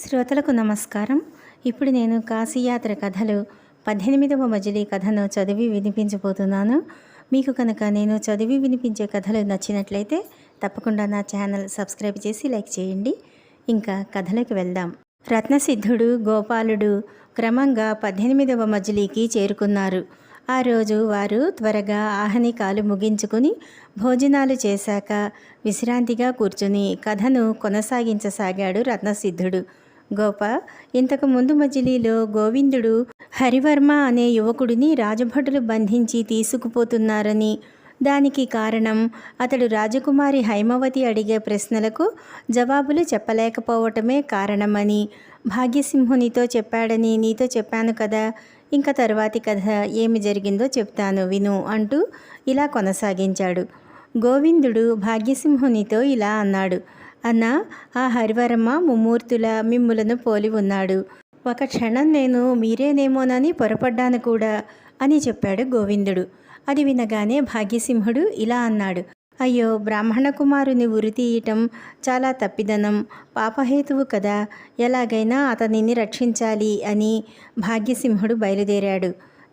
శ్రోతలకు నమస్కారం. ఇప్పుడు నేను కాశీయాత్ర కథలు పద్దెనిమిదవ మజిలీ కథను చదివి వినిపించబోతున్నాను. మీకు కనుక నేను చదివి వినిపించే కథలు నచ్చినట్లయితే తప్పకుండా నా ఛానల్ సబ్స్క్రైబ్ చేసి లైక్ చేయండి. ఇంకా కథలకు వెళ్దాం. రత్నసిద్ధుడు గోపాలుడు క్రమంగా పద్దెనిమిదవ మజిలీకి చేరుకున్నారు. ఆ రోజు వారు త్వరగా ఆహనికాలు ముగించుకుని భోజనాలు చేశాక విశ్రాంతిగా కూర్చుని కథను కొనసాగించసాగాడు రత్నసిద్ధుడు. గోప ఇంతకు ముందు మజిలీలో గోవిందుడు హరివర్మ అనే యువకుడిని రాజభటులు బంధించి తీసుకుపోతున్నారని. దానికి కారణం అతడు రాజకుమారి హైమవతి అడిగే ప్రశ్నలకు జవాబులు చెప్పలేకపోవటమే కారణమని. భాగ్యసింహునితో చెప్పాడని నీతో చెప్పాను కదా ఇంకా తర్వాతి కథ ఏమి జరిగిందో చెప్తాను విను అంటూ ఇలా కొనసాగించాడు. గోవిందుడు భాగ్యసింహునితో ఇలా అన్నాడు అన్న ఆ హరివరమ్మ ముమ్మూర్తుల మిమ్ములను పోలి ఉన్నాడు. ఒక క్షణం నేను మీరేనేమోనని పొరపడ్డాను కూడా అని చెప్పాడు గోవిందుడు. అది వినగానే భాగ్యసింహుడు ఇలా అన్నాడు. అయ్యో బ్రాహ్మణ కుమారుని ఉరి తీయటం చాలా తప్పిదనం పాపహేతువు కదా. ఎలాగైనా అతనిని రక్షించాలి అని భాగ్యసింహుడు బయలుదేరాడు.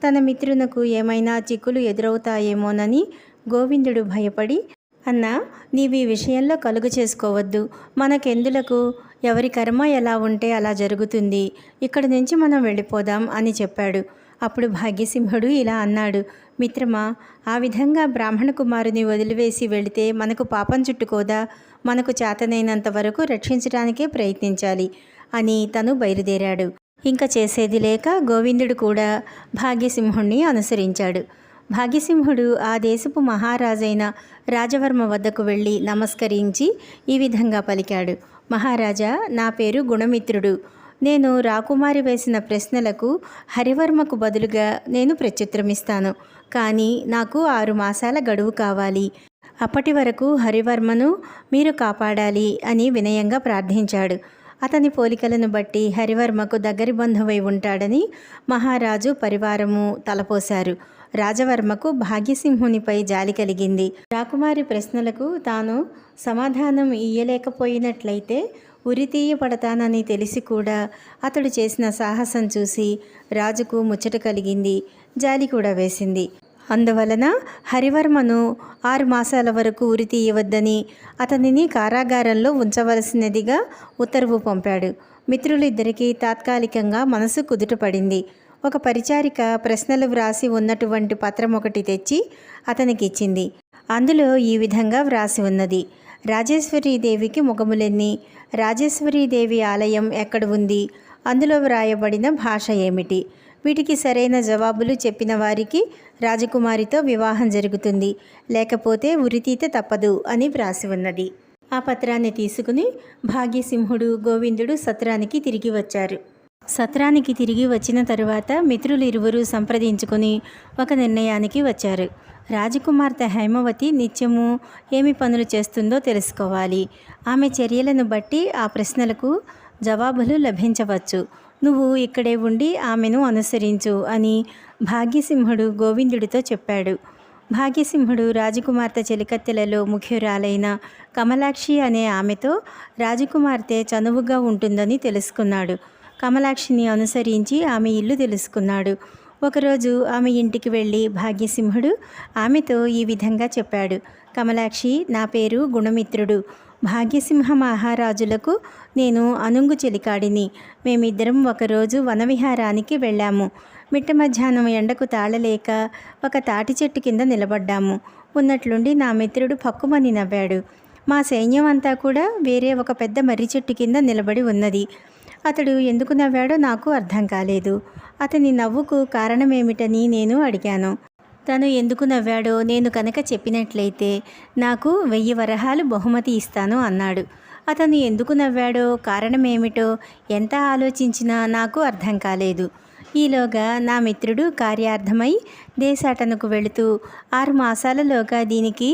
తన మిత్రునకు ఏమైనా చిక్కులు ఎదురవుతాయేమోనని గోవిందుడు భయపడి అన్నా నీవి విషయంలో కలుగు చేసుకోవద్దు. మనకెందులకు? ఎవరి కర్మ ఎలా ఉంటే అలా జరుగుతుంది. ఇక్కడి నుంచి మనం వెళ్ళిపోదాం అని చెప్పాడు. అప్పుడు భాగ్యసింహుడు ఇలా అన్నాడు. మిత్రమా ఆ విధంగా బ్రాహ్మణ కుమారుని వదిలివేసి వెళితే మనకు పాపం చుట్టుకోదా? మనకు చేతనైనంత వరకు రక్షించడానికే ప్రయత్నించాలి అని తను బయలుదేరాడు. ఇంకా చేసేది లేక గోవిందుడు కూడా భాగ్యసింహుణ్ణి అనుసరించాడు. భాగ్యసింహుడు ఆ దేశపు మహారాజైన రాజవర్మ వద్దకు వెళ్ళి నమస్కరించి ఈ విధంగా పలికాడు. మహారాజా నా పేరు గుణమిత్రుడు. నేను రాకుమారి వేసిన ప్రశ్నలకు హరివర్మకు బదులుగా నేను ప్రత్యుత్తరమిస్తాను. కానీ నాకు ఆరు మాసాల గడువు కావాలి. అప్పటి వరకు హరివర్మను మీరు కాపాడాలి అని వినయంగా ప్రార్థించాడు. అతని పోలికలను బట్టి హరివర్మకు దగ్గరి బంధువై ఉంటాడని మహారాజు పరివారము తలపోశారు. రాజవర్మకు భాగ్యసింహునిపై జాలి కలిగింది. రాకుమారి ప్రశ్నలకు తాను సమాధానం ఇయ్యలేకపోయినట్లయితే ఉరితీయపడతానని తెలిసి కూడా అతడు చేసిన సాహసం చూసి రాజుకు ముచ్చట కలిగింది. జాలి కూడా వేసింది. అందువలన హరివర్మను ఆరు మాసాల వరకు ఉరి తీయవద్దని అతనిని కారాగారంలో ఉంచవలసినదిగా ఉత్తర్వు పంపాడు. మిత్రులిద్దరికీ తాత్కాలికంగా మనసు కుదుటపడింది ఒక పరిచారిక ప్రశ్నలు వ్రాసి ఉన్నటువంటి పత్రం ఒకటి తెచ్చి అతనికి ఇచ్చింది అందులో ఈ విధంగా వ్రాసి ఉన్నది. రాజేశ్వరీదేవికి ముఖములెన్ని? రాజేశ్వరీదేవి ఆలయం ఎక్కడ ఉంది? అందులో వ్రాయబడిన భాష ఏమిటి? వీటికి సరైన జవాబులు చెప్పిన వారికి రాజకుమారితో వివాహం జరుగుతుంది. లేకపోతే ఉరితీత తప్పదు అని వ్రాసి ఉన్నది. ఆ పత్రాన్ని తీసుకుని భాగ్యసింహుడు గోవిందుడు సత్రానికి తిరిగి వచ్చారు. సత్రానికి తిరిగి వచ్చిన తరువాత మిత్రులు ఇరువురు సంప్రదించుకుని ఒక నిర్ణయానికి వచ్చారు. రాజకుమార్తె హైమవతి నిత్యము ఏమి పనులు చేస్తుందో తెలుసుకోవాలి. ఆమె చర్యలను బట్టి ఆ ప్రశ్నలకు జవాబులు లభించవచ్చు. నువ్వు ఇక్కడే ఉండి ఆమెను అనుసరించు అని భాగ్యసింహుడు గోవిందుడితో చెప్పాడు. భాగ్యసింహుడు రాజకుమార్తె చెలికత్తెలలో ముఖ్యురాలైన కమలాక్షి అనే ఆమెతో రాజకుమార్తె చనువుగా ఉంటుందని తెలుసుకున్నాడు. కమలాక్షిని అనుసరించి ఆమె ఇల్లు తెలుసుకున్నాడు. ఒకరోజు ఆమె ఇంటికి వెళ్ళి భాగ్యసింహుడు ఆమెతో ఈ విధంగా చెప్పాడు. కమలాక్షి నా పేరు గుణమిత్రుడు. భాగ్యసింహ మహారాజులకు నేను అనుంగు చెలికాడిని. మేమిద్దరం ఒకరోజు వనవిహారానికి వెళ్ళాము. మిట్ట మధ్యాహ్నం ఎండకు తాళలేక ఒక తాటి చెట్టు కింద నిలబడ్డాము. ఉన్నట్లుండి నా మిత్రుడు పక్కుమని నవ్వాడు. మా సైన్యం అంతా కూడా వేరే ఒక పెద్ద మర్రి చెట్టు కింద నిలబడి ఉన్నది. అతడు ఎందుకు నవ్వాడో నాకు అర్థం కాలేదు. అతని నవ్వుకు కారణమేమిటని నేను అడిగాను. తను ఎందుకు నవ్వాడో నేను కనుక చెప్పినట్లయితే నాకు వెయ్యి వరహాలు బహుమతి ఇస్తాను అన్నాడు. అతను ఎందుకు నవ్వాడో కారణమేమిటో ఎంత ఆలోచించినా నాకు అర్థం కాలేదు. ఈలోగా నా మిత్రుడు కార్యార్థమై దేశాటనకు వెళుతూ ఆరు మాసాలలోగా దీనికి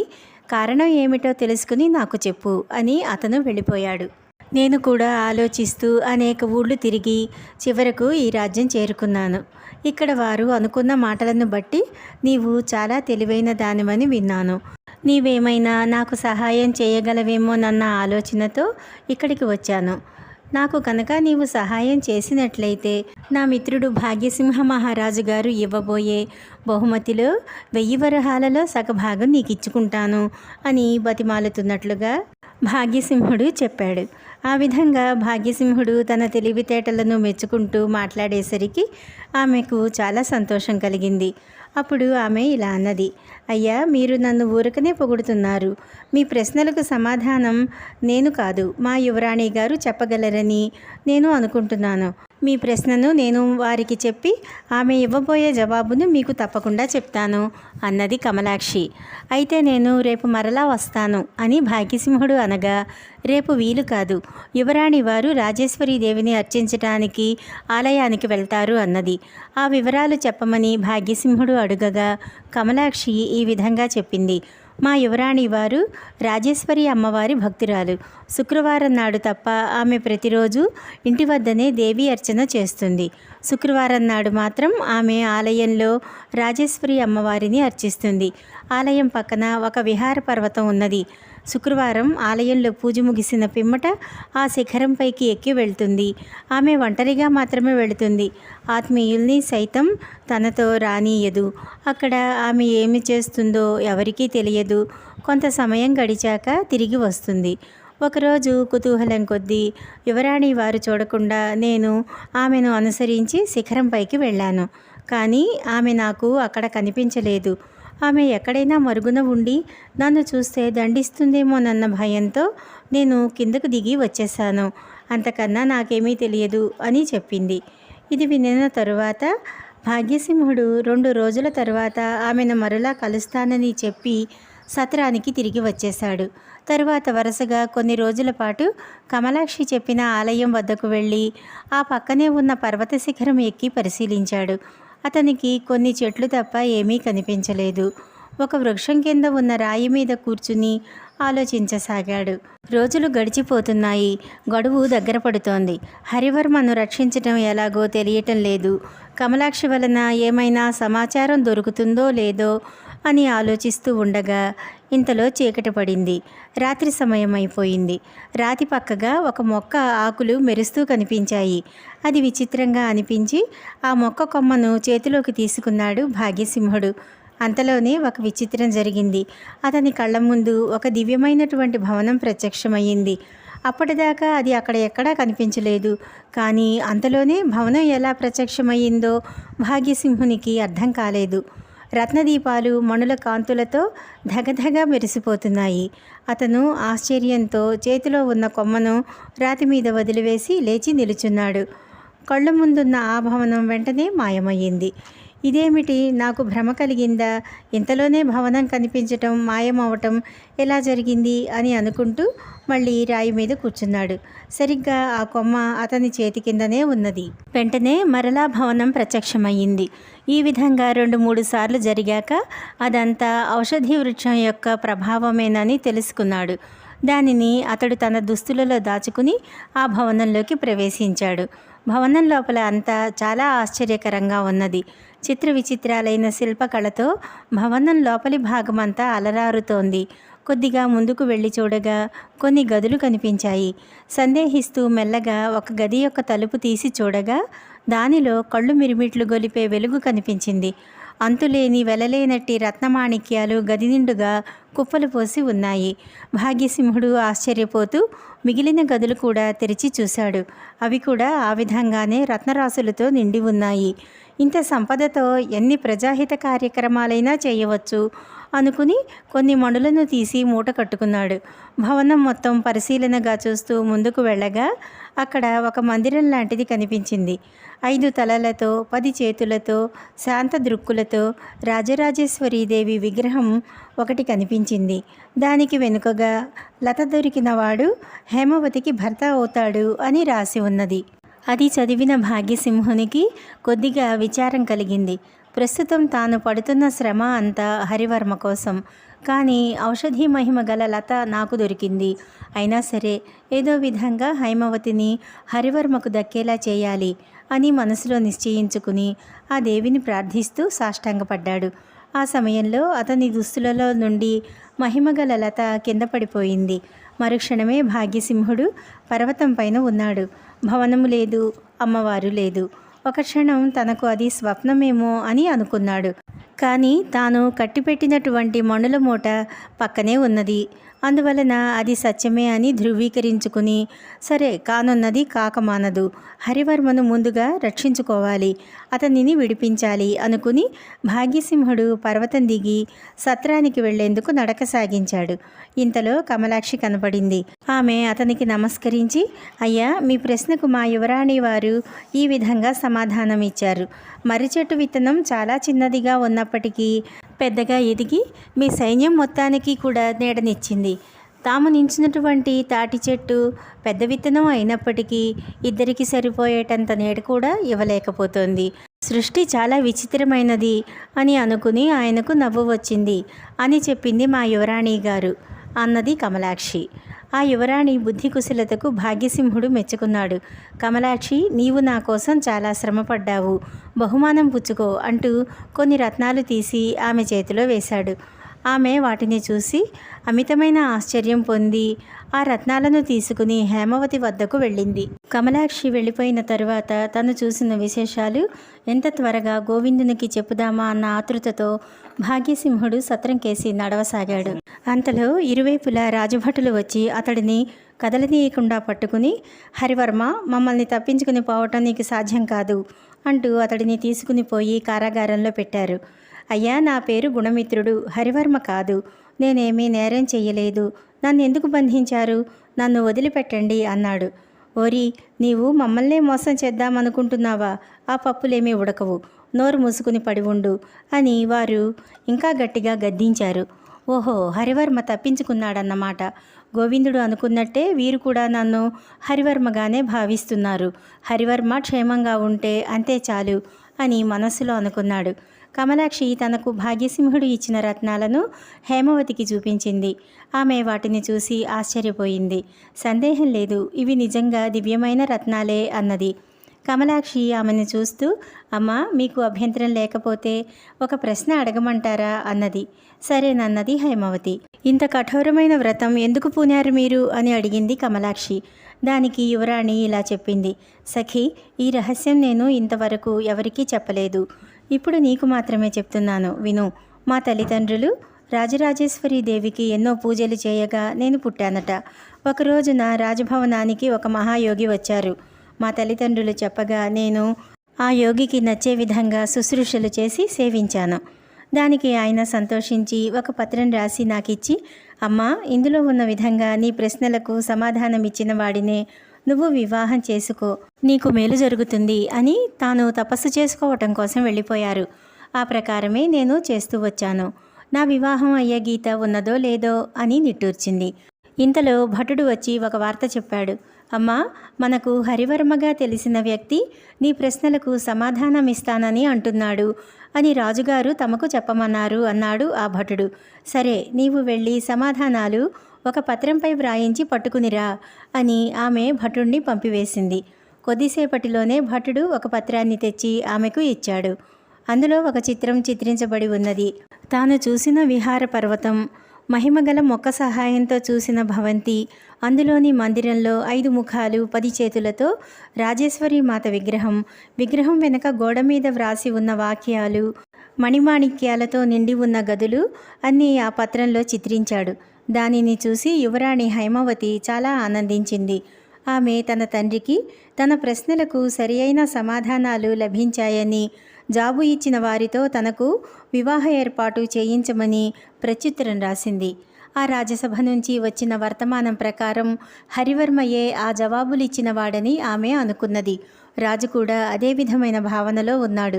కారణం ఏమిటో తెలుసుకుని నాకు చెప్పు అని అతను వెళ్ళిపోయాడు. నేను కూడా ఆలోచిస్తూ అనేక ఊళ్ళు తిరిగి చివరకు ఈ రాజ్యం చేరుకున్నాను. ఇక్కడ వారు అనుకున్న మాటలను బట్టి నీవు చాలా తెలివైన దానివని విన్నాను. నీవేమైనా నాకు సహాయం చేయగలవేమోనన్న ఆలోచనతో ఇక్కడికి వచ్చాను. నాకు కనుక నీవు సహాయం చేసినట్లయితే నా మిత్రుడు భాగ్యసింహ మహారాజు గారు ఇవ్వబోయే బహుమతిలో వెయ్యి వరహాలలో సగభాగం నీకు ఇచ్చుకుంటాను అని బతిమాలుతున్నట్లుగా భాగ్యసింహుడు చెప్పాడు. ఆ విధంగా భాగ్యసింహుడు తన తెలివితేటలను మెచ్చుకుంటూ మాట్లాడేసరికి ఆమెకు చాలా సంతోషం కలిగింది. అప్పుడు ఆమె ఇలా అన్నది అయ్యా మీరు నన్ను ఊరకనే పొగుడుతున్నారు. మీ ప్రశ్నలకు సమాధానం నేను కాదు. మా యువరాణి గారు చెప్పగలరని నేను అనుకుంటున్నాను. మీ ప్రశ్నను నేను వారికి చెప్పి ఆమె ఇవ్వబోయే జవాబును మీకు తప్పకుండా చెప్తాను అన్నది కమలాక్షి. అయితే నేను రేపు మరలా వస్తాను అని భాగ్యసింహుడు అనగా రేపు వీలు కాదు. యువరాణి వారు రాజేశ్వరీదేవిని అర్చించటానికి ఆలయానికి వెళ్తారు అన్నది. ఆ వివరాలు చెప్పమని భాగ్యసింహుడు అడుగగా కమలాక్షి ఈ విధంగా చెప్పింది. మా యువరాణి వారు రాజేశ్వరి అమ్మవారి భక్తురాలు. శుక్రవారం నాడు తప్ప ఆమె ప్రతిరోజు ఇంటి వద్దనే దేవి అర్చన చేస్తుంది. శుక్రవారం నాడు మాత్రం ఆమె ఆలయంలో రాజేశ్వరి అమ్మవారిని అర్చిస్తుంది. ఆలయం పక్కన ఒక విహార పర్వతం ఉన్నది. శుక్రవారం ఆలయంలో పూజ ముగిసిన పిమ్మట ఆ శిఖరంపైకి ఎక్కి వెళ్తుంది. ఆమె ఒంటరిగా మాత్రమే వెళుతుంది. ఆత్మీయుల్ని సైతం తనతో రానీయదు. అక్కడ ఆమె ఏమి చేస్తుందో ఎవరికీ తెలియదు. కొంత సమయం గడిచాక తిరిగి వస్తుంది. ఒకరోజు కుతూహలం కొద్దీ యువరాణి వారు చూడకుండా నేను ఆమెను అనుసరించి శిఖరంపైకి వెళ్ళాను. కానీ ఆమె నాకు అక్కడ కనిపించలేదు. ఆమె ఎక్కడైనా మరుగున ఉండి నన్ను చూస్తే దండిస్తుందేమోనన్న భయంతో నేను కిందకు దిగి వచ్చేసాను అంతకన్నా నాకేమీ తెలియదు అని చెప్పింది. ఇది వినిన తరువాత భాగ్యసింహుడు రెండు రోజుల తరువాత ఆమెను మరలా కలుస్తానని చెప్పి సత్రానికి తిరిగి వచ్చేశాడు. తరువాత వరుసగా కొన్ని రోజుల పాటు కమలాక్షి చెప్పిన ఆలయం వద్దకు వెళ్ళి ఆ పక్కనే ఉన్న పర్వత శిఖరం ఎక్కి పరిశీలించాడు. అతనికి కొన్ని చెట్లు తప్ప ఏమీ కనిపించలేదు. ఒక వృక్షం కింద ఉన్న రాయి మీద కూర్చుని ఆలోచించసాగాడు. రోజులు గడిచిపోతున్నాయి. గడువు దగ్గర పడుతోంది. హరివర్మను రక్షించటం ఎలాగో తెలియటం లేదు. కమలాక్షి వలన ఏమైనా సమాచారం దొరుకుతుందో లేదో అని ఆలోచిస్తూ ఉండగా ఇంతలో చీకటి పడింది. రాత్రి సమయం అయిపోయింది రాతి పక్కగా ఒక మొక్క ఆకులు మెరుస్తూ కనిపించాయి. అది విచిత్రంగా అనిపించి ఆ మొక్క కొమ్మను చేతిలోకి తీసుకున్నాడు భాగ్యసింహుడు. అంతలోనే ఒక విచిత్రం జరిగింది. అతని కళ్ళ ముందు ఒక దివ్యమైనటువంటి భవనం ప్రత్యక్షమయ్యింది. అప్పటిదాకా అది అక్కడ ఎక్కడా కనిపించలేదు. కానీ అంతలోనే భవనం ఎలా ప్రత్యక్షమయ్యిందో భాగ్యసింహునికి అర్థం కాలేదు. రత్నదీపాలు మణుల కాంతులతో ధగధగ మెరిసిపోతున్నాయి. అతను ఆశ్చర్యంతో చేతిలో ఉన్న కొమ్మను రాతి మీద వదిలివేసి లేచి నిలుచున్నాడు. కళ్ళ ముందున్న ఆ భవనం వెంటనే మాయమయ్యింది. ఇదేమిటి? నాకు భ్రమ కలిగిందా? ఇంతలోనే భవనం కనిపించటం మాయమవటం ఎలా జరిగింది అని అనుకుంటూ మళ్ళీ రాయి మీద కూర్చున్నాడు. సరిగ్గా ఆ కొమ్మ అతని చేతి కిందనే ఉన్నది. వెంటనే మరలా భవనం ప్రత్యక్షమయ్యింది. ఈ విధంగా రెండు మూడు సార్లు జరిగాక అదంతా ఔషధి వృక్షం యొక్క ప్రభావమేనని తెలుసుకున్నాడు. దానిని అతడు తన దుస్తులలో దాచుకుని ఆ భవనంలోకి ప్రవేశించాడు. భవనం లోపల అంతా చాలా ఆశ్చర్యకరంగా ఉన్నది. చిత్ర విచిత్రాలైన శిల్పకళతో భవనం లోపలి భాగమంతా అలరారుతోంది. కొద్దిగా ముందుకు వెళ్ళి చూడగా కొన్ని గదులు కనిపించాయి. సందేహిస్తూ మెల్లగా ఒక గది యొక్క తలుపు తీసి చూడగా దానిలో కళ్ళు మిరిమిట్లు గొలిపే వెలుగు కనిపించింది. అంతులేని వెలలేనట్టి రత్నమాణిక్యాలు గది నిండుగా కుప్పలు పోసి ఉన్నాయి. భాగ్యసింహుడు ఆశ్చర్యపోతూ మిగిలిన గదులు కూడా తెరిచి చూశాడు. అవి కూడా ఆ విధంగానే రత్నరాశులతో నిండి ఉన్నాయి. ఇంత సంపదతో ఎన్ని ప్రజాహిత కార్యక్రమాలైనా చేయవచ్చు అనుకుని కొన్ని మణులను తీసి మూట కట్టుకున్నాడు. భవనం మొత్తం పరిశీలనగా చూస్తూ ముందుకు వెళ్ళగా అక్కడ ఒక మందిరం లాంటిది కనిపించింది. ఐదు తలలతో పది చేతులతో శాంత దృక్కులతో రాజరాజేశ్వరీదేవి విగ్రహం ఒకటి కనిపించింది. దానికి వెనుకగా లత దొరికిన వాడు హేమవతికి భర్త అవుతాడు అని రాసి ఉన్నది. అది చదివిన భాగ్యసింహునికి కొద్దిగా విచారం కలిగింది. ప్రస్తుతం తాను పడుతున్న శ్రమ అంతా హరివర్మ కోసం. కానీ ఔషధీ మహిమ గల లత నాకు దొరికింది. అయినా సరే ఏదో విధంగా హైమవతిని హరివర్మకు దక్కేలా చేయాలి. అని మనసులో నిశ్చయించుకుని ఆ దేవిని ప్రార్థిస్తూ సాష్టాంగపడ్డాడు. ఆ సమయంలో అతని దుస్తులలో నుండి మహిమగల లత కింద పడిపోయింది. మరుక్షణమే భాగ్యసింహుడు పర్వతం పైన ఉన్నాడు. భవనము లేదు అమ్మవారు లేదు. ఒక క్షణం తనకు అది స్వప్నమేమో అని అనుకున్నాడు. కానీ తాను కట్టిపెట్టినటువంటి మణుల మూట పక్కనే ఉన్నది. అందువలన అది సత్యమే అని ధృవీకరించుకుని సరే కానున్నది కాకమానదు. హరివర్మను ముందుగా రక్షించుకోవాలి. అతనిని విడిపించాలి అనుకుని భాగ్యసింహుడు పర్వతం దిగి సత్రానికి వెళ్ళేందుకు నడక సాగించాడు. ఇంతలో కమలాక్షి కనపడింది. ఆమె అతనికి నమస్కరించి అయ్యా మీ ప్రశ్నకు మా యువరాణి వారు ఈ విధంగా సమాధానం ఇచ్చారు. మర్రి చెట్టు విత్తనం చాలా చిన్నదిగా ఉన్నప్పటికీ పెద్దగా ఎదిగి మీ సైన్యం మొత్తానికి కూడా నీడనిచ్చింది. తాము నించినటువంటి తాటి చెట్టు పెద్ద విత్తనం అయినప్పటికీ ఇద్దరికి సరిపోయేటంత నీడ కూడా ఇవ్వలేకపోతోంది. సృష్టి చాలా విచిత్రమైనది అని అనుకుని ఆయనకు నవ్వు వచ్చింది అని చెప్పింది మా యువరాణి గారు అన్నది కమలాక్షి. ఆ యువరాణి బుద్ధి కుశలతకు భాగ్యసింహుడు మెచ్చుకున్నాడు. కమలాక్షి నీవు నా కోసం చాలా శ్రమపడ్డావు. బహుమానం పుచ్చుకో అంటూ కొన్ని రత్నాలు తీసి ఆమె చేతిలో వేశాడు. ఆమె వాటిని చూసి అమితమైన ఆశ్చర్యం పొంది ఆ రత్నాలను తీసుకుని హేమవతి వద్దకు వెళ్ళింది. కమలాక్షి వెళ్ళిపోయిన తరువాత తను చూసిన విశేషాలు ఎంత త్వరగా గోవిందునికి చెప్పుదామా అన్న ఆతృతతో భాగ్యసింహుడు సత్రం కేసి నడవసాగాడు. అంతలో ఇరువైపులా రాజభటులు వచ్చి అతడిని కదలనీయకుండా పట్టుకుని హరివర్మ మమ్మల్ని తప్పించుకుని పోవటం నీకు సాధ్యం కాదు అంటూ అతడిని తీసుకుని పోయి కారాగారంలో పెట్టారు. అయ్యా నా పేరు గుణమిత్రుడు హరివర్మ కాదు. నేనేమీ నేరం చెయ్యలేదు. నన్ను ఎందుకు బంధించారు? నన్ను వదిలిపెట్టండి అన్నాడు. ఓరి నీవు మమ్మల్నే మోసం చేద్దామనుకుంటున్నావా? ఆ పప్పులేమీ ఉడకవు. నోరు మూసుకుని పడి ఉండు అని వారు ఇంకా గట్టిగా గద్దించారు. ఓహో హరివర్మ తప్పించుకున్నాడన్నమాట. గోవిందుడు అనుకున్నట్టే వీరు కూడా నన్ను హరివర్మగానే భావిస్తున్నారు. హరివర్మ క్షేమంగా ఉంటే అంతే చాలు అని మనస్సులో అనుకున్నాడు. కమలాక్షి తనకు భాగ్యసింహుడు ఇచ్చిన రత్నాలను హేమవతికి చూపించింది. ఆమె వాటిని చూసి ఆశ్చర్యపోయింది. సందేహం లేదు. ఇవి నిజంగా దివ్యమైన రత్నాలే అన్నది. కమలాక్షి ఆమెను చూస్తూ అమ్మా మీకు అభ్యంతరం లేకపోతే ఒక ప్రశ్న అడగమంటారా? అన్నది. సరేనన్నది హేమవతి. ఇంత కఠోరమైన వ్రతం ఎందుకు పూనారు మీరు? అని అడిగింది కమలాక్షి. దానికి యువరాణి ఇలా చెప్పింది. సఖి ఈ రహస్యం నేను ఇంతవరకు ఎవరికీ చెప్పలేదు. ఇప్పుడు నీకు మాత్రమే చెప్తున్నాను విను. మా తల్లిదండ్రులు రాజరాజేశ్వరి దేవికి ఎన్నో పూజలు చేయగా నేను పుట్టానట. ఒకరోజున రాజభవనానికి ఒక మహాయోగి వచ్చారు. మా తల్లిదండ్రులు చెప్పగా నేను ఆ యోగికి నచ్చే విధంగా శుశ్రూషలు చేసి సేవించాను. దానికి ఆయన సంతోషించి ఒక పత్రం రాసి నాకిచ్చి అమ్మా ఇందులో ఉన్న విధంగా నీ ప్రశ్నలకు సమాధానం ఇచ్చిన వాడినే నువ్వు వివాహం చేసుకో నీకు మేలు జరుగుతుంది అని తాను తపస్సు చేసుకోవటం కోసం వెళ్ళిపోయారు. ఆ ప్రకారమే నేను చేస్తూ వచ్చాను. నా వివాహం అయ్యే గీత ఉన్నదో లేదో అని నిట్టూర్చింది. ఇంతలో భటుడు వచ్చి ఒక వార్త చెప్పాడు. అమ్మా మనకు హరివర్మగా తెలిసిన వ్యక్తి నీ ప్రశ్నలకు సమాధానం ఇస్తానని అంటున్నాడు అని రాజుగారు తమకు చెప్పమన్నారు అన్నాడు ఆ భటుడు. సరే నీవు వెళ్ళి సమాధానాలు ఒక పత్రంపై వ్రాయించి పట్టుకునిరా అని ఆమె భటుణ్ణి పంపివేసింది. కొద్దిసేపటిలోనే భటుడు ఒక పత్రాన్ని తెచ్చి ఆమెకు ఇచ్చాడు. అందులో ఒక చిత్రం చిత్రించబడి ఉన్నది. తాను చూసిన విహార పర్వతం మహిమగల మొక్క సహాయంతో చూసిన భవంతి అందులోని మందిరంలో ఐదు ముఖాలు పది చేతులతో రాజేశ్వరి మాత విగ్రహం విగ్రహం వెనుక గోడ మీద వ్రాసి ఉన్న వాక్యాలు మణిమాణిక్యాలతో నిండి ఉన్న గదులు అన్నీ ఆ పత్రంలో చిత్రించాడు. దానిని చూసి యువరాణి హైమావతి చాలా ఆనందించింది. ఆమె తన తండ్రికి తన ప్రశ్నలకు సరియైన సమాధానాలు లభించాయని జాబు ఇచ్చిన వారితో తనకు వివాహ ఏర్పాటు చేయించమని ప్రత్యుత్తరం రాసింది. ఆ రాజ్యసభ నుంచి వచ్చిన వర్తమానం ప్రకారం హరివర్మయే ఆ జవాబులిచ్చినవాడని ఆమె అనుకున్నది. రాజు కూడా అదే విధమైన భావనలో ఉన్నాడు.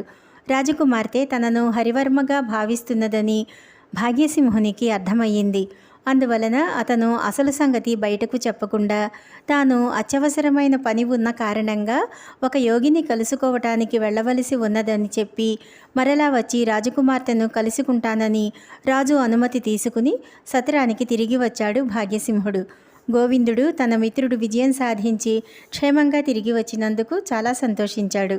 రాజకుమార్తె తనను హరివర్మగా భావిస్తున్నదని భాగ్యసింహునికి అర్థమయ్యింది. అందువలన అతను అసలు సంగతి బయటకు చెప్పకుండా తాను అత్యవసరమైన పని ఉన్న కారణంగా ఒక యోగిని కలుసుకోవటానికి వెళ్ళవలసి ఉన్నదని చెప్పి మరలా వచ్చి రాజకుమార్తెను కలుసుకుంటానని రాజు అనుమతి తీసుకుని సత్రానికి తిరిగి వచ్చాడు భాగ్యసింహుడు. గోవిందుడు తన మిత్రుడు విజయం సాధించి క్షేమంగా తిరిగి వచ్చినందుకు చాలా సంతోషించాడు.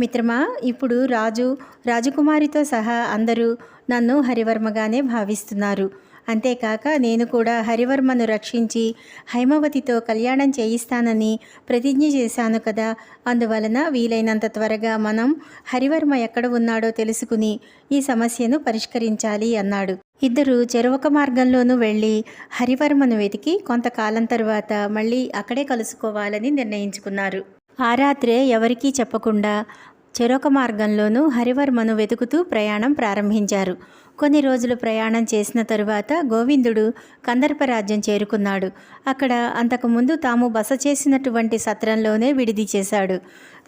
మిత్రమా ఇప్పుడు రాజు రాజకుమారితో సహా అందరూ నన్ను హరివర్మగానే భావిస్తున్నారు. అంతేకాక నేను కూడా హరివర్మను రక్షించి హైమవతితో కళ్యాణం చేయిస్తానని ప్రతిజ్ఞ చేశాను కదా. అందువలన వీలైనంత త్వరగా మనం హరివర్మ ఎక్కడ ఉన్నాడో తెలుసుకుని ఈ సమస్యను పరిష్కరించాలి అన్నాడు. ఇద్దరు చెరొక మార్గంలోనూ వెళ్ళి హరివర్మను వెతికి కొంతకాలం తర్వాత మళ్ళీ అక్కడే కలుసుకోవాలని నిర్ణయించుకున్నారు. ఆ రాత్రే ఎవరికీ చెప్పకుండా చెరొక మార్గంలోనూ హరివర్మను వెతుకుతూ ప్రయాణం ప్రారంభించారు. కొన్ని రోజులు ప్రయాణం చేసిన తరువాత గోవిందుడు కందర్పరాజ్యం చేరుకున్నాడు. అక్కడ అంతకుముందు తాము బస చేసినటువంటి సత్రంలోనే విడిది చేశాడు.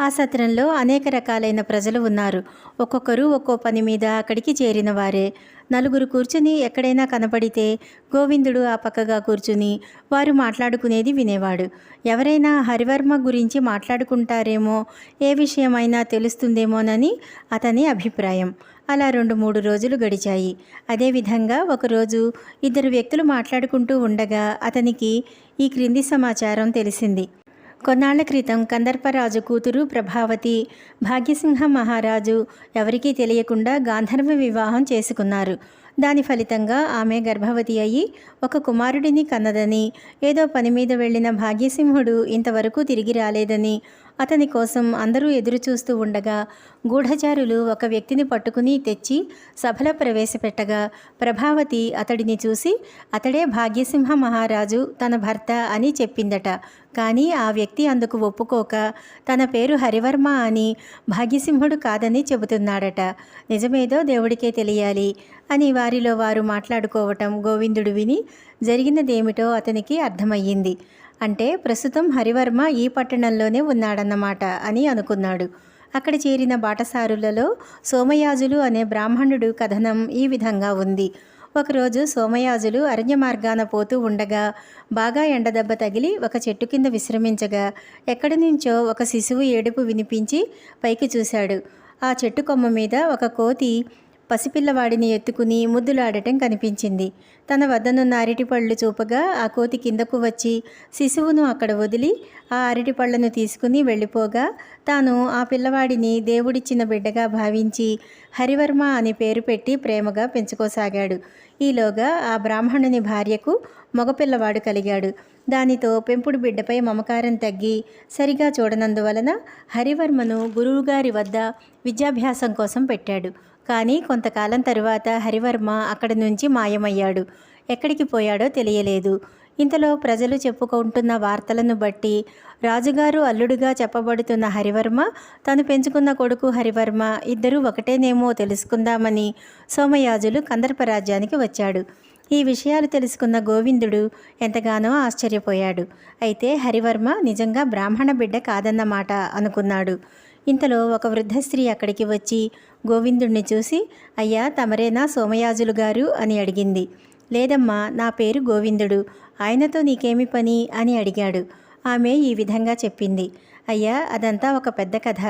ఆ సత్రంలో అనేక రకాలైన ప్రజలు ఉన్నారు. ఒక్కొక్కరు ఒక్కో పని మీద అక్కడికి చేరిన వారే నలుగురు కూర్చుని ఎక్కడైనా కనపడితే గోవిందుడు ఆ పక్కగా కూర్చుని వారు మాట్లాడుకునేది వినేవాడు. ఎవరైనా హరివర్మ గురించి మాట్లాడుకుంటారేమో ఏ విషయమైనా తెలుస్తుందేమోనని అతని అభిప్రాయం. అలా రెండు మూడు రోజులు గడిచాయి. అదేవిధంగా ఒకరోజు ఇద్దరు వ్యక్తులు మాట్లాడుకుంటూ ఉండగా అతనికి ఈ క్రింది సమాచారం తెలిసింది. కొన్నాళ్ళ క్రితం కందర్పరాజు కూతురు ప్రభావతి భాగ్యసింహ మహారాజు ఎవరికీ తెలియకుండా గాంధర్వ వివాహం చేసుకున్నారు. దాని ఫలితంగా ఆమె గర్భవతి అయి ఒక కుమారుడిని కన్నదని ఏదో పని మీద వెళ్ళిన భాగ్యసింహుడు ఇంతవరకు తిరిగి రాలేదని అతని కోసం అందరూ ఎదురుచూస్తూ ఉండగా గూఢచారులు ఒక వ్యక్తిని పట్టుకుని తెచ్చి సభలో ప్రవేశపెట్టగా ప్రభావతి అతడిని చూసి అతడే భాగ్యసింహ మహారాజు తన భర్త అని చెప్పిందట. కానీ ఆ వ్యక్తి అందుకు ఒప్పుకోక తన పేరు హరివర్మ అని భాగ్యసింహుడు కాదని చెబుతున్నాడట. నిజమేదో దేవుడికే తెలియాలి అని వారిలో వారు మాట్లాడుకోవటం గోవిందుడు విని జరిగినదేమిటో అతనికి అర్థమయ్యింది. అంటే ప్రస్తుతం హరివర్మ ఈ పట్టణంలోనే ఉన్నాడన్నమాట అని అనుకున్నాడు. అక్కడ చేరిన బాటసారులలో సోమయాజులు అనే బ్రాహ్మణుడు కథనం ఈ విధంగా ఉంది. ఒకరోజు సోమయాజులు అరణ్య మార్గాన పోతూ ఉండగా బాగా ఎండదెబ్బ తగిలి ఒక చెట్టు కింద విశ్రమించగా ఎక్కడి నుంచో ఒక శిశువు ఏడుపు వినిపించి పైకి చూశాడు. ఆ చెట్టు కొమ్మ మీద ఒక కోతి పసిపిల్లవాడిని ఎత్తుకుని ముద్దులాడటం కనిపించింది. తన వద్దనున్న అరటిపళ్ళు చూపగా ఆ కోతి కిందకు వచ్చి శిశువును అక్కడ వదిలి ఆ అరటిపళ్ళను తీసుకుని వెళ్ళిపోగా తాను ఆ పిల్లవాడిని దేవుడిచ్చిన బిడ్డగా భావించి హరివర్మ అని పేరు పెట్టి ప్రేమగా పెంచుకోసాగాడు. ఈలోగా ఆ బ్రాహ్మణుని భార్యకు మగపిల్లవాడు కలిగాడు. దానితో పెంపుడు బిడ్డపై మమకారం తగ్గి సరిగా చూడనందువలన హరివర్మను గురువుగారి వద్ద విద్యాభ్యాసం కోసం పెట్టాడు. కానీ కొంతకాలం తరువాత హరివర్మ అక్కడి నుంచి మాయమయ్యాడు. ఎక్కడికి పోయాడో తెలియలేదు. ఇంతలో ప్రజలు చెప్పుకుంటున్న వార్తలను బట్టి రాజుగారు అల్లుడుగా చెప్పబడుతున్న హరివర్మ తను పెంచుకున్న కొడుకు హరివర్మ ఇద్దరూ ఒకటేనేమో తెలుసుకుందామని సోమయాజులు కందర్ప రాజ్యానికి వచ్చాడు. ఈ విషయాలు తెలుసుకున్న గోవిందుడు ఎంతగానో ఆశ్చర్యపోయాడు. అయితే హరివర్మ నిజంగా బ్రాహ్మణ బిడ్డ కాదన్నమాట అనుకున్నాడు. ఇంతలో ఒక వృద్ధ స్త్రీ అక్కడికి వచ్చి గోవిందుణ్ణి చూసి అయ్యా తమరేనా సోమయాజులు గారు అని అడిగింది. లేదమ్మా నా పేరు గోవిందుడు ఆయనతో నీకేమి పని అని అడిగాడు. ఆమె ఈ విధంగా చెప్పింది. అయ్యా అదంతా ఒక పెద్ద కథ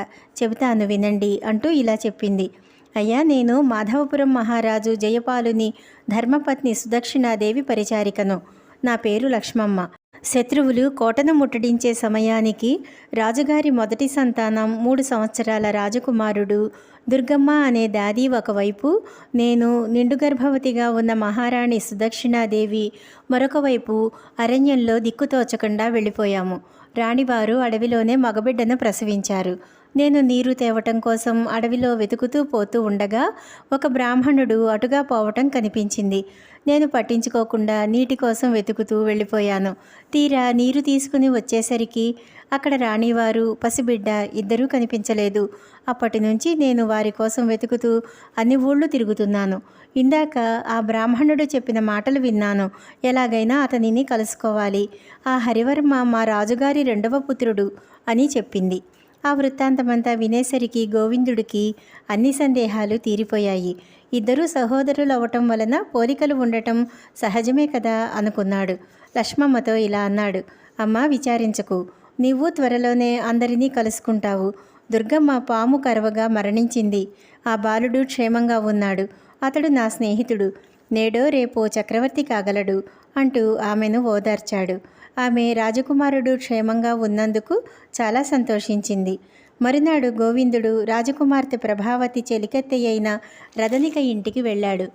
చెబుతాను వినండి అంటూ ఇలా చెప్పింది. అయ్యా నేను మాధవపురం మహారాజు జయపాలుని ధర్మపత్ని సుదక్షిణాదేవి పరిచారికను. నా పేరు లక్ష్మమ్మ. శత్రువులు కోటను ముట్టడించే సమయానికి రాజుగారి మొదటి సంతానం మూడు సంవత్సరాల రాజకుమారుడు దుర్గమ్మ అనే దాది ఒకవైపు నేను నిండు గర్భవతిగా ఉన్న మహారాణి సుదక్షిణాదేవి మరొక వైపు అరణ్యంలో దిక్కుతోచకుండా వెళ్ళిపోయాము. రాణివారు అడవిలోనే మగబిడ్డను ప్రసవించారు. నేను నీరు తేవటం కోసం అడవిలో వెతుకుతూ పోతూ ఉండగా ఒక బ్రాహ్మణుడు అటుగా పోవటం కనిపించింది. నేను పట్టించుకోకుండా నీటి కోసం వెతుకుతూ వెళ్ళిపోయాను. తీరా నీరు తీసుకుని వచ్చేసరికి అక్కడ రాణివారు పసిబిడ్డ ఇద్దరూ కనిపించలేదు. అప్పటి నుంచి నేను వారి కోసం వెతుకుతూ అన్ని ఊళ్ళు తిరుగుతున్నాను. ఇందాక ఆ బ్రాహ్మణుడు చెప్పిన మాటలు విన్నాను. ఎలాగైనా అతనిని కలుసుకోవాలి. ఆ హరివర్మ మా రాజుగారి రెండవ పుత్రుడు అని చెప్పింది. ఆ వృత్తాంతమంతా వినేసరికి గోవిందుడికి అన్ని సందేహాలు తీరిపోయాయి. ఇద్దరూ సహోదరులు అవటం వలన పోలికలు ఉండటం సహజమే కదా అనుకున్నాడు. లక్ష్మమ్మతో ఇలా అన్నాడు. అమ్మా విచారించకు. నీవు త్వరలోనే అందరినీ కలుసుకుంటావు. దుర్గమ్మ పాము కరవగా మరణించింది. ఆ బాలుడు క్షేమంగా ఉన్నాడు. అతడు నా స్నేహితుడు. నేడో రేపో చక్రవర్తి కాగలడు అంటూ ఆమెను ఓదార్చాడు. ఆమె రాజకుమారుడు క్షేమంగా ఉన్నందుకు చాలా సంతోషించింది. మరునాడు గోవిందుడు రాజకుమార్తె ప్రభావతి చెలికత్తె అయిన రదనిక ఇంటికి వెళ్ళాడు.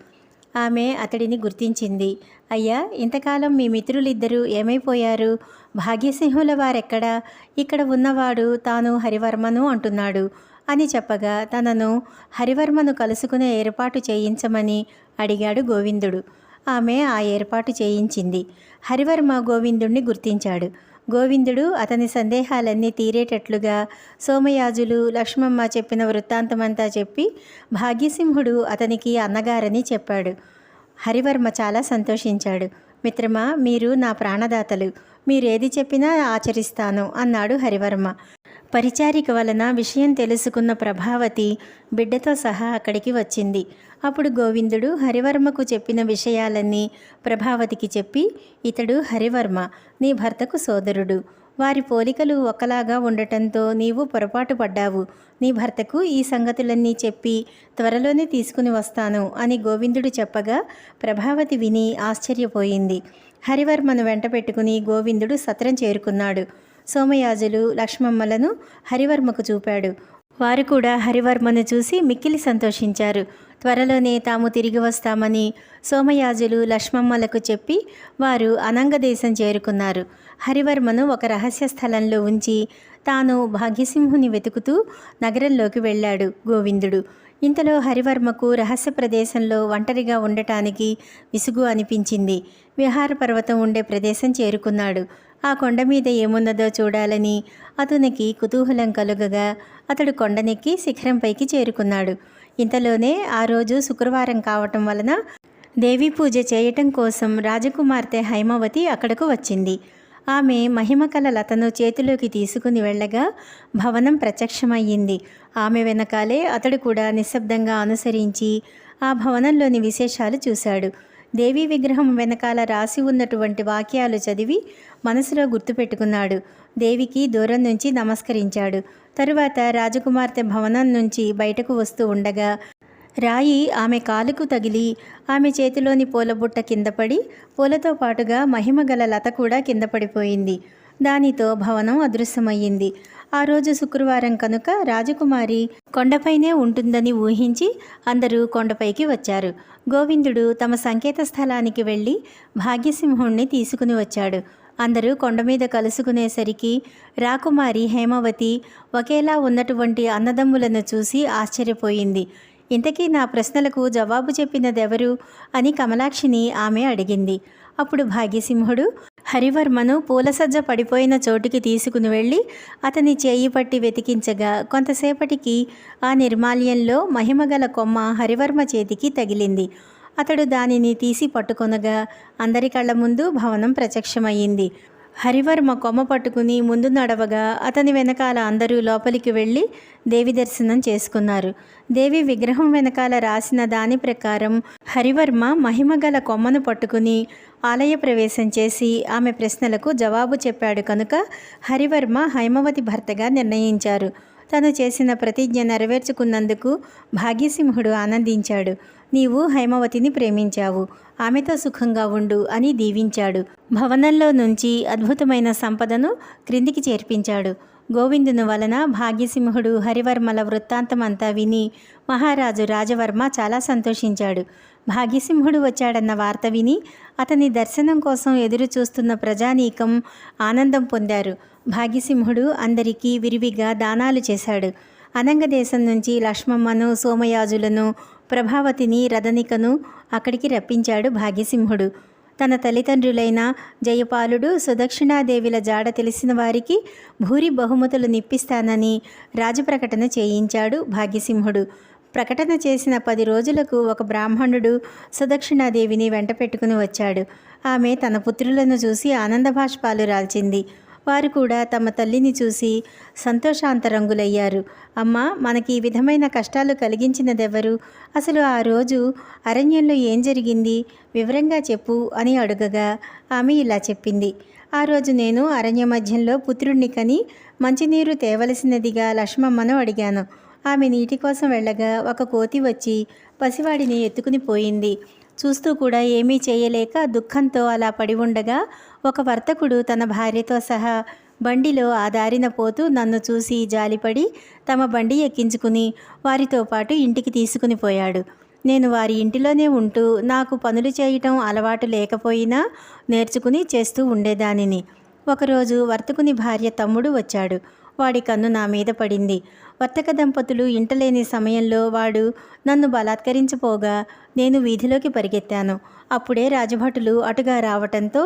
ఆమె అతడిని గుర్తించింది. అయ్యా ఇంతకాలం మీ మిత్రులిద్దరూ ఏమైపోయారు? భాగ్యసింహుల వారెక్కడా? ఇక్కడ ఉన్నవాడు తాను హరివర్మను అంటున్నాడు అని చెప్పగా తనను హరివర్మను కలుసుకునే ఏర్పాటు చేయించమని అడిగాడు గోవిందుడు. ఆమె ఆ ఏర్పాటు చేయించింది. హరివర్మ గోవిందుణ్ణి గుర్తించాడు. గోవిందుడు అతని సందేహాలన్నీ తీరేటట్లుగా సోమయాజులు లక్ష్మమ్మ చెప్పిన వృత్తాంతమంతా చెప్పి భాగ్యసింహుడు అతనికి అన్నగారని చెప్పాడు. హరివర్మ చాలా సంతోషించాడు. మిత్రమా మీరు నా ప్రాణదాతలు. మీరేది చెప్పినా ఆచరిస్తాను అన్నాడు హరివర్మ. పరిచారిక వలన విషయం తెలుసుకున్న ప్రభావతి బిడ్డతో సహా అక్కడికి వచ్చింది. అప్పుడు గోవిందుడు హరివర్మకు చెప్పిన విషయాలన్నీ ప్రభావతికి చెప్పి ఇతడు హరివర్మ నీ భర్తకు సోదరుడు. వారి పోలికలు ఒకలాగా ఉండటంతో నీవు పొరపాటు పడ్డావు. నీ భర్తకు ఈ సంగతులన్నీ చెప్పి త్వరలోనే తీసుకుని వస్తాను అని గోవిందుడు చెప్పగా ప్రభావతి విని ఆశ్చర్యపోయింది. హరివర్మను వెంట పెట్టుకుని గోవిందుడు సత్రం చేరుకున్నాడు. సోమయాజులు లక్ష్మమ్మలను హరివర్మకు చూపాడు. వారు కూడా హరివర్మను చూసి మిక్కిలి సంతోషించారు. త్వరలోనే తాము తిరిగి వస్తామని సోమయాజులు లక్ష్మమ్మలకు చెప్పి వారు అనంగదేశం చేరుకున్నారు. హరివర్మను ఒక రహస్య స్థలంలో ఉంచి తాను భాగ్యసింహుని వెతుకుతూ నగరంలోకి వెళ్ళాడు గోవిందుడు. ఇంతలో హరివర్మకు రహస్య ప్రదేశంలో ఒంటరిగా ఉండటానికి విసుగు అనిపించింది. విహార పర్వతం ఉండే ప్రదేశం చేరుకున్నాడు. ఆ కొండ మీద ఏమున్నదో చూడాలని అతనికి కుతూహలం కలుగగా అతడు కొండనెక్కి శిఖరంపైకి చేరుకున్నాడు. ఇంతలోనే ఆ రోజు శుక్రవారం కావటం వలన దేవీ పూజ చేయటం కోసం రాజకుమార్తె హైమవతి అక్కడకు వచ్చింది. ఆమె మహిమకల లతను చేతిలోకి తీసుకుని వెళ్ళగా భవనం ప్రత్యక్షమయ్యింది. ఆమె వెనకాలే అతడు కూడా నిశ్శబ్దంగా అనుసరించి ఆ భవనంలోని విశేషాలు చూశాడు. దేవీ విగ్రహం వెనకాల రాసి ఉన్నటువంటి వాక్యాలు చదివి మనసులో గుర్తుపెట్టుకున్నాడు. దేవికి దూరం నుంచి నమస్కరించాడు. తరువాత రాజకుమార్తె భవనం నుంచి బయటకు వస్తూ ఉండగా రాయి ఆమె కాలుకు తగిలి ఆమె చేతిలోని పూలబుట్ట కింద పడి పూలతో పాటుగా మహిమగల లత కూడా కింద పడిపోయింది. దానితో భవనం అదృశ్యమయ్యింది. ఆ రోజు శుక్రవారం కనుక రాజకుమారి కొండపైనే ఉంటుందని ఊహించి అందరూ కొండపైకి వచ్చారు. గోవిందుడు తమ సంకేత స్థలానికి వెళ్ళి భాగ్యసింహుణ్ణి తీసుకుని వచ్చాడు. అందరూ కొండ మీద కలుసుకునేసరికి రాకుమారి హేమవతి ఒకేలా ఉన్నటువంటి అన్నదమ్ములను చూసి ఆశ్చర్యపోయింది. ఇంతకీ నా ప్రశ్నలకు జవాబు చెప్పినదెవరు? అని కమలాక్షిని ఆమె అడిగింది. అప్పుడు భాగ్యసింహుడు హరివర్మను పూలసజ్జ పడిపోయిన చోటుకి తీసుకుని వెళ్ళి అతని చేయి పట్టి వెతికించగా కొంతసేపటికి ఆ నిర్మాల్యంలో మహిమగల కొమ్మ హరివర్మ చేతికి తగిలింది. అతడు దానిని తీసి పట్టుకొనగా అందరి కళ్ళ ముందు భవనం ప్రత్యక్షమయ్యింది. హరివర్మ కొమ్మ పట్టుకుని ముందు నడవగా అతని వెనకాల అందరూ లోపలికి వెళ్ళి దేవి దర్శనం చేసుకున్నారు. దేవి విగ్రహం వెనకాల రాసిన దాని ప్రకారం హరివర్మ మహిమగల కొమ్మను పట్టుకుని ఆలయ ప్రవేశం చేసి ఆమె ప్రశ్నలకు జవాబు చెప్పాడు కనుక హరివర్మ హైమవతి భర్తగా నిర్ణయించారు. తను చేసిన ప్రతిజ్ఞ నెరవేర్చుకున్నందుకు భాగ్యసింహుడు ఆనందించాడు. నీవు హైమవతిని ప్రేమించావు. ఆమెతో సుఖంగా ఉండు అని దీవించాడు. భవనంలో నుంచి అద్భుతమైన సంపదను క్రిందికి చేర్పించాడు. గోవిందుని వలన భాగ్యసింహుడు హరివర్మల వృత్తాంతమంతా విని మహారాజు రాజవర్మ చాలా సంతోషించాడు. భాగ్యసింహుడు వచ్చాడన్న వార్త విని అతని దర్శనం కోసం ఎదురు చూస్తున్న ప్రజానీకం ఆనందం పొందారు. భాగ్యసింహుడు అందరికీ విరివిగా దానాలు చేశాడు. అనంగదేశం నుంచి లక్ష్మమ్మను సోమయాజులను ప్రభావతిని రథనికను అక్కడికి రప్పించాడు భాగ్యసింహుడు. తన తల్లిదండ్రులైన జయపాలుడు సుదక్షిణాదేవిల జాడ తెలిసిన వారికి భూరి బహుమతులు నిప్పిస్తానని రాజప్రకటన చేయించాడు భాగ్యసింహుడు. ప్రకటన చేసిన పది రోజులకు ఒక బ్రాహ్మణుడు సుదక్షిణాదేవిని వెంట పెట్టుకుని వచ్చాడు. ఆమె తన పుత్రులను చూసి ఆనంద భాష్పాలు రాల్చింది. వారు కూడా తమ తల్లిని చూసి సంతోషాంతరంగులయ్యారు. అమ్మ మనకి ఈ విధమైన కష్టాలు కలిగించినదెవరు? అసలు ఆ రోజు అరణ్యంలో ఏం జరిగింది? వివరంగా చెప్పు అని అడుగగా ఆమె ఇలా చెప్పింది. ఆ రోజు నేను అరణ్య మధ్యంలో పుత్రుణ్ణి కని మంచినీరు తేవలసినదిగా లక్ష్మమ్మను అడిగాను. ఆమె నీటి కోసం వెళ్ళగా ఒక కోతి వచ్చి పసివాడిని ఎత్తుకుని పోయింది. చూస్తూ కూడా ఏమీ చేయలేక దుఃఖంతో అలా పడి ఉండగా ఒక వర్తకుడు తన భార్యతో సహా బండిలో ఆ దారిన పోతూ నన్ను చూసి జాలిపడి తమ బండి ఎక్కించుకుని వారితో పాటు ఇంటికి తీసుకుని పోయాడు. నేను వారి ఇంటిలోనే ఉంటూ నాకు పనులు చేయటం అలవాటు లేకపోయినా నేర్చుకుని చేస్తూ ఉండేదానిని. ఒకరోజు వర్తకుని భార్య తమ్ముడు వచ్చాడు. వాడి కన్ను నా మీద పడింది. వర్తక దంపతులు ఇంటలేని సమయంలో వాడు నన్ను బలాత్కరించిపోగా నేను వీధిలోకి పరిగెత్తాను. అప్పుడే రాజభటులు అటుగా రావటంతో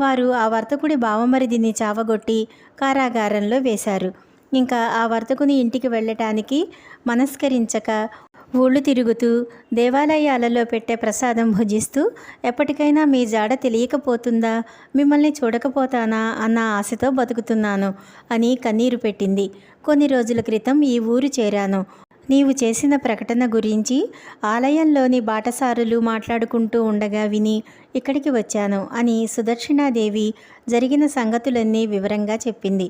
వారు ఆ వర్తకుడి బావమరిదిని చావగొట్టి కారాగారంలో వేశారు. ఇంకా ఆ వర్తకుని ఇంటికి వెళ్ళటానికి మనస్కరించక ఊళ్ళు తిరుగుతూ దేవాలయాలలో పెట్టే ప్రసాదం భుజిస్తూ ఎప్పటికైనా మీ జాడ తెలియకపోతుందా? మిమ్మల్ని చూడకపోతానా అన్న ఆశతో బతుకుతున్నాను అని కన్నీరు పెట్టింది. కొన్ని రోజుల క్రితం ఈ ఊరు చేరాను. నీవు చేసిన ప్రకటన గురించి ఆలయంలోని బాటసారులు మాట్లాడుకుంటూ ఉండగా విని ఇక్కడికి వచ్చాను అని సుదర్శనాదేవి జరిగిన సంగతులన్నీ వివరంగా చెప్పింది.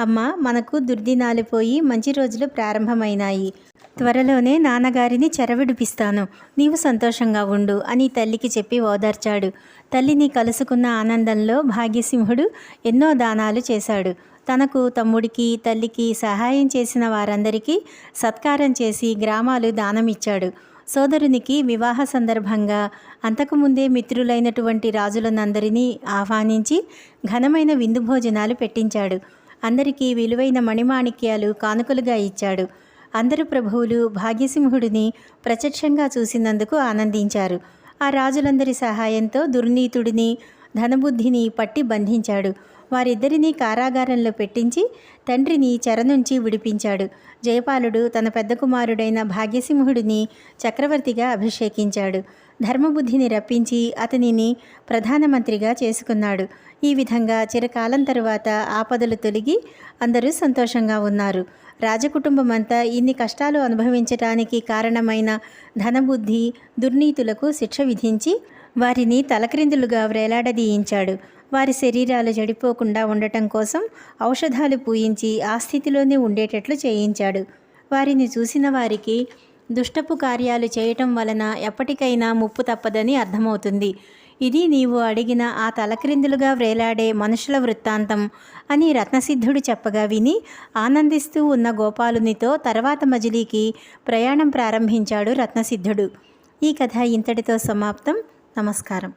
అమ్మ మనకు దుర్దినాలు పోయి మంచి రోజులు ప్రారంభమైనాయి. త్వరలోనే నాన్నగారిని చెరవిడిపిస్తాను. నీవు సంతోషంగా ఉండు అని తల్లికి చెప్పి ఓదార్చాడు. తల్లిని కలుసుకున్న ఆనందంలో భాగ్యసింహుడు ఎన్నో దానాలు చేశాడు. తనకు తమ్ముడికి తల్లికి సహాయం చేసిన వారందరికీ సత్కారం చేసి గ్రామాలు దానమిచ్చాడు. సోదరునికి వివాహ సందర్భంగా అంతకుముందే మిత్రులైనటువంటి రాజులనందరినీ ఆహ్వానించి ఘనమైన విందు భోజనాలు పెట్టించాడు. అందరికీ విలువైన మణిమాణిక్యాలు కానుకలుగా ఇచ్చాడు. అందరు ప్రభువులు భాగ్యసింహుడిని ప్రత్యక్షంగా చూసినందుకు ఆనందించారు. ఆ రాజులందరి సహాయంతో దుర్నీతుడిని ధనబుద్ధిని పట్టి బంధించాడు. వారిద్దరినీ కారాగారంలో పెట్టించి తండ్రిని చెర నుంచి విడిపించాడు. జయపాలుడు తన పెద్ద కుమారుడైన భాగ్యసింహుడిని చక్రవర్తిగా అభిషేకించాడు. ధర్మబుద్ధిని రప్పించి అతనిని ప్రధానమంత్రిగా చేసుకున్నాడు. ఈ విధంగా చిరకాలం తరువాత ఆపదలు తొలగి అందరూ సంతోషంగా ఉన్నారు. రాజకుటుంబం అంతా ఇన్ని కష్టాలు అనుభవించటానికి కారణమైన ధనబుద్ధి దుర్నీతులకు శిక్ష విధించి వారిని తలక్రిందులుగా వ్రేలాడదీయించాడు వారి శరీరాలు చెడిపోకుండా ఉండటం కోసం ఔషధాలు పూయించి ఆ స్థితిలోనే ఉండేటట్లు చేయించాడు. వారిని చూసిన వారికి దుష్టపు కార్యాలు చేయటం వలన ఎప్పటికైనా ముప్పు తప్పదని అర్థమవుతుంది. ఇది నీవు అడిగిన ఆ తలక్రిందులుగా వ్రేలాడే మనుషుల వృత్తాంతం అని రత్నసిద్ధుడు చెప్పగా విని ఆనందిస్తూ ఉన్న గోపాలునితో తర్వాత మజిలీకి ప్రయాణం ప్రారంభించాడు రత్నసిద్ధుడు. ఈ కథ ఇంతటితో సమాప్తం. నమస్కారం.